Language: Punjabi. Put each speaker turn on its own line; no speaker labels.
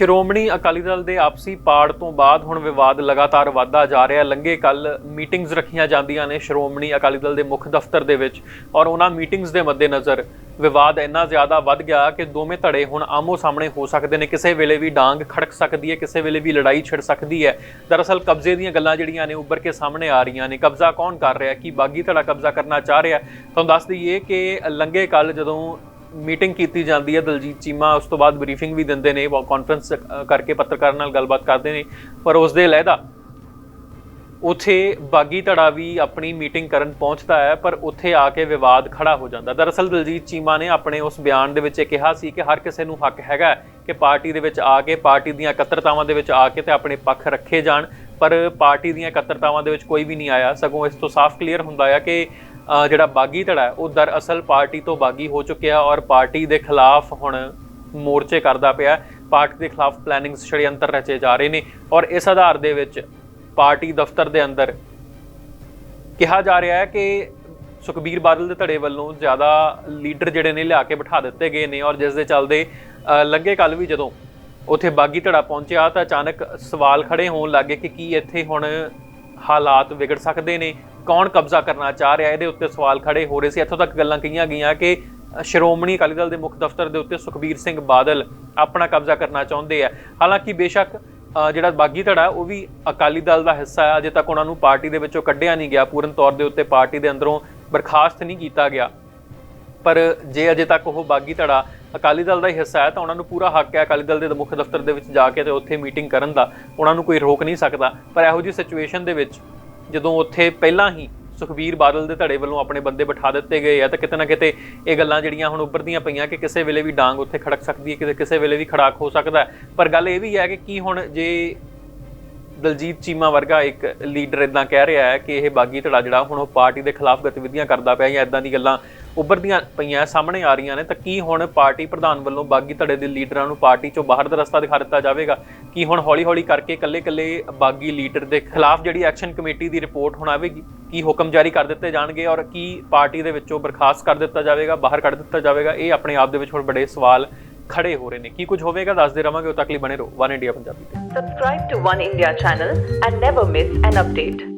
ਸ਼੍ਰੋਮਣੀ ਅਕਾਲੀ ਦਲ ਦੇ ਆਪਸੀ ਪਾੜ ਤੋਂ ਬਾਅਦ ਹੁਣ ਵਿਵਾਦ ਲਗਾਤਾਰ ਵਧਦਾ ਜਾ ਰਿਹਾ। ਲੰਗੇ ਕੱਲ ਮੀਟਿੰਗਸ ਰੱਖੀਆਂ ਜਾਂਦੀਆਂ ਨੇ ਸ਼੍ਰੋਮਣੀ ਅਕਾਲੀ ਦਲ ਦੇ ਮੁੱਖ ਦਫ਼ਤਰ ਦੇ ਵਿੱਚ ਔਰ ਉਹਨਾਂ ਮੀਟਿੰਗਸ ਦੇ ਮੱਦੇਨਜ਼ਰ ਵਿਵਾਦ ਇੰਨਾ ਜ਼ਿਆਦਾ ਵੱਧ ਗਿਆ ਕਿ ਦੋਵੇਂ ਧੜੇ ਹੁਣ ਆਮੋ ਸਾਹਮਣੇ ਹੋ ਸਕਦੇ ਨੇ। ਕਿਸੇ ਵੇਲੇ ਵੀ ਡਾਂਗ ਖੜਕ ਸਕਦੀ ਹੈ, ਕਿਸੇ ਵੇਲੇ ਵੀ ਲੜਾਈ ਛਿੜ ਸਕਦੀ ਹੈ। ਦਰਅਸਲ ਕਬਜ਼ੇ ਦੀਆਂ ਗੱਲਾਂ ਜਿਹੜੀਆਂ ਨੇ ਉੱਭਰ ਕੇ ਸਾਹਮਣੇ ਆ ਰਹੀਆਂ ਨੇ। ਕਬਜ਼ਾ ਕੌਣ ਕਰ ਰਿਹਾ, ਕੀ ਬਾਗੀ ਧੜਾ ਕਬਜ਼ਾ ਕਰਨਾ ਚਾਹ ਰਿਹਾ? ਤੁਹਾਨੂੰ ਦੱਸ ਦਈਏ ਕਿ ਲੰਗੇ ਕੱਲ ਜਦੋਂ ਮੀਟਿੰਗ ਕੀਤੀ ਜਾਂਦੀ ਹੈ ਦਲਜੀਤ ਚੀਮਾ ਉਸ ਤੋਂ ਬਾਅਦ ਬਰੀਫਿੰਗ ਵੀ ਦਿੰਦੇ ਨੇ ਕਾਨਫਰੰਸ ਕਰਕੇ ਪੱਤਰਕਾਰਾਂ ਨਾਲ ਗੱਲਬਾਤ ਕਰਦੇ ਨੇ। ਪਰ ਉਸ ਦੇ ਲਹਿਦਾ, ਉਥੇ ਬਾਗੀ ਧੜਾ ਵੀ ਆਪਣੀ ਮੀਟਿੰਗ ਕਰਨ ਪਹੁੰਚਦਾ ਹੈ, ਪਰ ਉੱਥੇ ਆ ਕੇ ਵਿਵਾਦ ਖੜਾ ਹੋ ਜਾਂਦਾ। ਦਰਅਸਲ ਦਲਜੀਤ ਚੀਮਾ ਨੇ ਆਪਣੇ ਉਸ ਬਿਆਨ ਦੇ ਵਿੱਚ ਇਹ ਕਿਹਾ ਸੀ ਕਿ ਹਰ ਕਿਸੇ ਨੂੰ ਹੱਕ ਹੈਗਾ ਕਿ ਪਾਰਟੀ ਦੇ ਵਿੱਚ ਆ ਕੇ, ਪਾਰਟੀ ਦੀਆਂ ਇਕੱਤਰਤਾਵਾਂ ਦੇ ਵਿੱਚ ਆ ਕੇ ਤੇ ਆਪਣੇ ਪੱਖ ਰੱਖੇ ਜਾਣ। ਪਰ ਪਾਰਟੀ ਦੀਆਂ ਇਕੱਤਰਤਾਵਾਂ ਦੇ ਵਿੱਚ ਕੋਈ ਵੀ ਨਹੀਂ ਆਇਆ। ਸਗੋਂ ਇਸ ਤੋਂ ਸਾਫ਼ ਕਲੀਅਰ ਹੁੰਦਾ ਹੈ ਕਿ ਜਿਹੜਾ ਬਾਗੀ ਧੜਾ ਉਹ ਦਰਅਸਲ ਪਾਰਟੀ ਤੋਂ ਬਾਗੀ ਹੋ ਚੁੱਕਿਆ ਔਰ ਪਾਰਟੀ ਦੇ ਖਿਲਾਫ ਹੁਣ ਮੋਰਚੇ ਕਰਦਾ ਪਿਆ ਪਾਰਟੀ ਦੇ ਖਿਲਾਫ ਪਲੈਨਿੰਗਸ ਸ਼ੜਯੰਤਰ ਰਚੇ ਜਾ ਰਹੇ ਨੇ ਔਰ ਇਸ ਆਧਾਰ ਦੇ ਵਿੱਚ ਪਾਰਟੀ ਦਫ਼ਤਰ ਦੇ ਅੰਦਰ ਕਿਹਾ ਜਾ ਰਿਹਾ ਹੈ ਕਿ ਸੁਖਬੀਰ ਬਾਦਲ ਦੇ ਧੜੇ ਵੱਲੋਂ ਜ਼ਿਆਦਾ ਲੀਡਰ ਜਿਹੜੇ ਨੇ ਲਿਆ ਕੇ ਬਿਠਾ ਦਿੱਤੇ ਗਏ ਨੇ ਔਰ ਜਿਸ ਦੇ ਚੱਲਦੇ ਅ, ਲੱਗੇ ਕੱਲ ਵੀ ਜਦੋਂ ਉੱਥੇ ਬਾਗੀ ਧੜਾ ਪਹੁੰਚਿਆ ਤਾਂ ਅਚਾਨਕ ਸਵਾਲ ਖੜੇ ਹੋਣ ਲੱਗੇ ਕਿ ਕੀ ਇੱਥੇ ਹੁਣ ਹਾਲਾਤ ਵਿਗੜ ਸਕਦੇ ਨੇ ਕੌਣ ਕਬਜ਼ਾ ਕਰਨਾ ਚਾਹ ਰਿਹਾ? ਇਹਦੇ ਉੱਤੇ ਸਵਾਲ ਖੜੇ ਹੋ ਰਹੇ ਸੀ। ਇੱਥੋਂ ਤੱਕ ਗੱਲਾਂ ਕਹੀਆਂ ਗਈਆਂ ਕਿ ਸ਼੍ਰੋਮਣੀ ਅਕਾਲੀ ਦਲ ਦੇ ਮੁੱਖ ਦਫ਼ਤਰ ਦੇ ਉੱਤੇ ਸੁਖਬੀਰ ਸਿੰਘ ਬਾਦਲ ਆਪਣਾ ਕਬਜ਼ਾ ਕਰਨਾ ਚਾਹੁੰਦੇ ਆ। ਹਾਲਾਂਕਿ ਬੇਸ਼ੱਕ ਜਿਹੜਾ ਬਾਗੀ ਧੜਾ ਉਹ ਵੀ ਅਕਾਲੀ ਦਲ ਦਾ ਹਿੱਸਾ ਹੈ। ਅਜੇ ਤੱਕ ਉਹਨਾਂ ਨੂੰ ਪਾਰਟੀ ਦੇ ਵਿੱਚੋਂ ਕੱਢਿਆ ਨਹੀਂ ਗਿਆ। ਪੂਰਨ ਤੌਰ ਦੇ ਉੱਤੇ ਪਾਰਟੀ ਦੇ ਅੰਦਰੋਂ ਬਰਖਾਸਤ ਨਹੀਂ ਕੀਤਾ ਗਿਆ। ਪਰ ਜੇ ਅਜੇ ਤੱਕ ਉਹ ਬਾਗੀ ਧੜਾ ਅਕਾਲੀ ਦਲ ਦਾ ਹੀ ਹਿੱਸਾ ਹੈ, ਤਾਂ ਉਹਨਾਂ ਨੂੰ ਪੂਰਾ ਹੱਕ ਹੈ ਅਕਾਲੀ ਦਲ ਦੇ ਮੁੱਖ ਦਫ਼ਤਰ ਦੇ ਵਿੱਚ ਜਾ ਕੇ ਤੇ ਉੱਥੇ ਮੀਟਿੰਗ ਕਰਨ ਦਾ। ਉਹਨਾਂ ਨੂੰ ਕੋਈ ਰੋਕ ਨਹੀਂ ਸਕਦਾ। ਪਰ ਇਹੋ ਜਿਹੀ ਸਿਚੁਏਸ਼ਨ ਦੇ ਵਿੱਚ ਜਦੋਂ ਉੱਥੇ ਪਹਿਲਾਂ ਹੀ ਸੁਖਬੀਰ ਬਾਦਲ ਦੇ ਧੜੇ ਵੱਲੋਂ ਆਪਣੇ ਬੰਦੇ ਬਿਠਾ ਦਿੱਤੇ ਗਏ ਆ, ਤਾਂ ਕਿਤੇ ਨਾ ਕਿਤੇ ਇਹ ਗੱਲਾਂ ਜਿਹੜੀਆਂ ਹੁਣ ਉੱਭਰਦੀਆਂ ਪਈਆਂ ਕਿ ਕਿਸੇ ਵੇਲੇ ਵੀ ਡਾਂਗ ਉੱਥੇ ਖੜਕ ਸਕਦੀ ਹੈ, ਕਿਤੇ ਕਿਸੇ ਵੇਲੇ ਵੀ ਖੜਾਕ ਹੋ ਸਕਦਾ ਪਰ ਗੱਲ ਇਹ ਵੀ ਹੈ ਕਿ ਕੀ ਹੁਣ ਜੇ ਦਲਜੀਤ ਚੀਮਾ ਵਰਗਾ ਇੱਕ ਲੀਡਰ ਇਦਾਂ ਕਹਿ ਰਿਹਾ ਹੈ ਕਿ ਇਹ ਬਾਗੀ ਧੜਾ ਜਿਹੜਾ ਹੁਣ ਉਹ ਪਾਰਟੀ ਦੇ ਖਿਲਾਫ ਗਤੀਵਿਧੀਆਂ ਕਰਦਾ ਪਿਆ ਜਾਂ ਇਦਾਂ ਦੀ ਗੱਲਾਂ ਉੱਭਰਦੀਆਂ ਪਈਆਂ, ਸਾਹਮਣੇ ਆ ਰਹੀਆਂ ਨੇ। ਤਾਂ ਕੀ ਹੁਣ ਪਾਰਟੀ ਪ੍ਰਧਾਨ ਵੱਲੋਂ ਬਾਗੀ ਧੜੇ ਦੇ ਲੀਡਰਾਂ ਨੂੰ ਪਾਰਟੀ ਚੋਂ ਬਾਹਰ ਦਾ ਰਸਤਾ ਦਿਖਾ ਦਿੱਤਾ ਜਾਵੇਗਾ? ਕੀ ਹੁਣ ਹੌਲੀ-ਹੌਲੀ ਕਰਕੇ ਇਕੱਲੇ-ਇਕੱਲੇ ਬਾਗੀ ਲੀਡਰ ਦੇ ਖਿਲਾਫ ਜਿਹੜੀ ਐਕਸ਼ਨ ਕਮੇਟੀ ਦੀ ਰਿਪੋਰਟ ਹੁਣ ਆਵੇਗੀ, ਕੀ ਹੁਕਮ ਜਾਰੀ ਕਰ ਦਿੱਤੇ ਜਾਣਗੇ ਔਰ ਕੀ ਪਾਰਟੀ ਦੇ ਵਿੱਚੋਂ ਬਰਖਾਸਤ ਕਰ ਦਿੱਤਾ ਜਾਵੇਗਾ, ਬਾਹਰ ਕੱਢ ਦਿੱਤਾ ਜਾਵੇਗਾ? ਇਹ ਆਪਣੇ ਆਪ ਦੇ ਵਿੱਚ ਹੁਣ ਬੜੇ ਸਵਾਲ ਖੜੇ ਹੋ ਰਹੇ ਨੇ ਕੀ ਕੁਝ ਹੋਵੇਗਾ ਦੱਸਦੇ ਰਵਾਂਗੇ ਉਹ ਤੱਕ ਲਈ ਬਣੇ ਰਹੋ ਵਨ ਇੰਡੀਆ ਪੰਜਾਬੀ ਤੇ
subscribe to One India channel and never miss an update